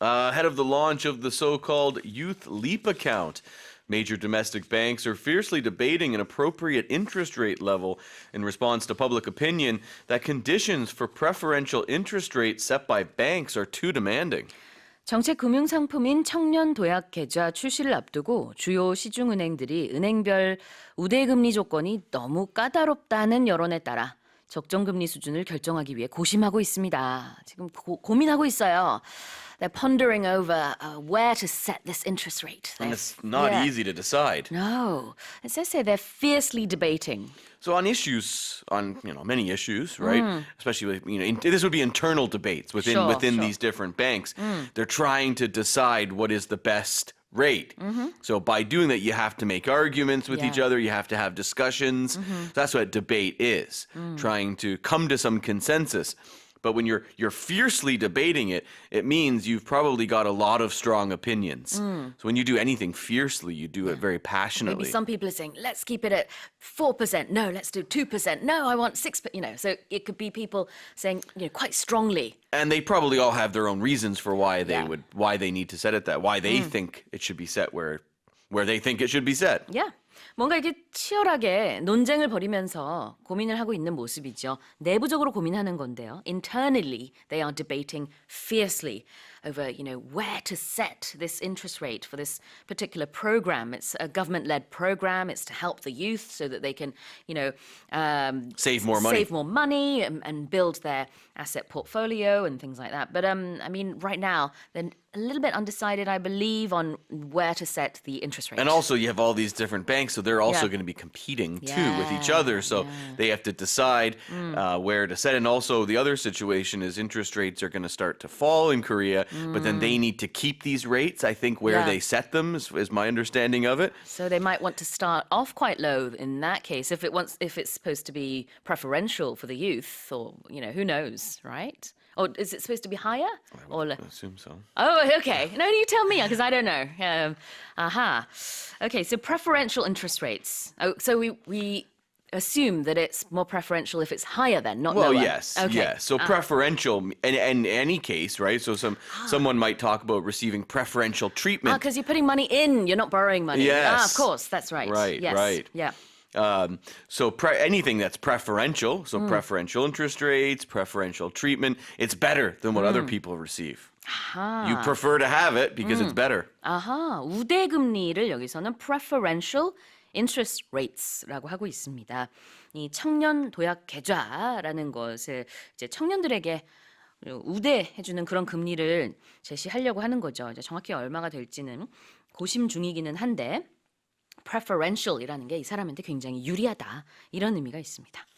Uh, ahead of the launch of the so-called Youth Leap account, major domestic banks are fiercely debating an appropriate interest rate level in response to public opinion that conditions for preferential interest rates set by banks are too demanding. 정책 금융 상품인 청년 도약 계좌 출시를 앞두고 주요 시중 은행들이 은행별 우대 금리 조건이 너무 까다롭다는 여론에 따라 적정 금리 수준을 결정하기 위해 고심하고 있습니다. 지금 고, 고민하고 있어요. They're pondering over uh, where to set this interest rate. And They're- it's not yeah. easy to decide. No, it says here they're fiercely debating. So on issues, on you know many issues, right? Especially with, you know, in, this would be internal debates within Sure, within sure. these different banks. They're trying to decide what is the best rate. Mm-hmm. So by doing that, you have to make arguments with each other. You have to have discussions. Mm-hmm. That's what debate is, mm. trying to come to some consensus. But when you're you're fiercely debating it, it means you've probably got a lot of strong opinions. Mm. So when you do anything fiercely, you do it very passionately. Maybe some people are saying, let's keep it at 4%. No, let's do 2%. No, I want 6%. You know, so it could be people saying, you know, quite strongly. and they probably all have their own reasons for why they Yeah. would why they need to set it that why they mm. think it should be set where where they think it should be set. Yeah. 뭔가 이렇게 치열하게 논쟁을 벌이면서 고민을 하고 있는 모습이죠. 내부적으로 고민하는 건데요. Internally, they are debating fiercely over, you know, where to set this interest rate for this particular program. It's a government-led program. It's to help the youth so that they can, you know, um, Save more money. save more money and, and build their asset portfolio and things like that. But um, I mean, right now they're a little bit undecided, I believe, on where to set the interest rate. And also you have all these different banks, so they're also Yeah. going to be competing too with each other. So they have to decide uh, where to set. And also the other situation is interest rates are going to start to fall in Korea, but then they need to keep these rates. I think where Yeah. they set them is, is my understanding of it. So they might want to start off quite low in that case if it wants if it's supposed to be preferential for the youth or you know who knows right or is it supposed to be higher or le- assume so. oh okay no you tell me because I don't know um, aha. Okay so preferential interest rates. Oh so we we assume that it's more preferential if it's higher then not Well, lower. yes, okay. yes. So ah. preferential, in, in any case, right? So some ah. someone might talk about receiving preferential treatment. Ah, because you're putting money in you're not borrowing money. Ah of course that's right. Right, yes. right. yeah Um, so pre- anything that's preferential, Mm. so preferential interest rates, preferential treatment, it's better than what Mm. other people receive. You prefer to have it because Mm. it's better. 아하, 우대 금리를 여기서는 preferential interest rates라고 하고 있습니다. 이 청년 도약 계좌라는 것을 이제 청년들에게 우대해주는 그런 금리를 제시하려고 하는 거죠. 이제 정확히 얼마가 될지는 고심 중이기는 한데 preferential이라는 게 이 사람한테 굉장히 유리하다 이런 의미가 있습니다.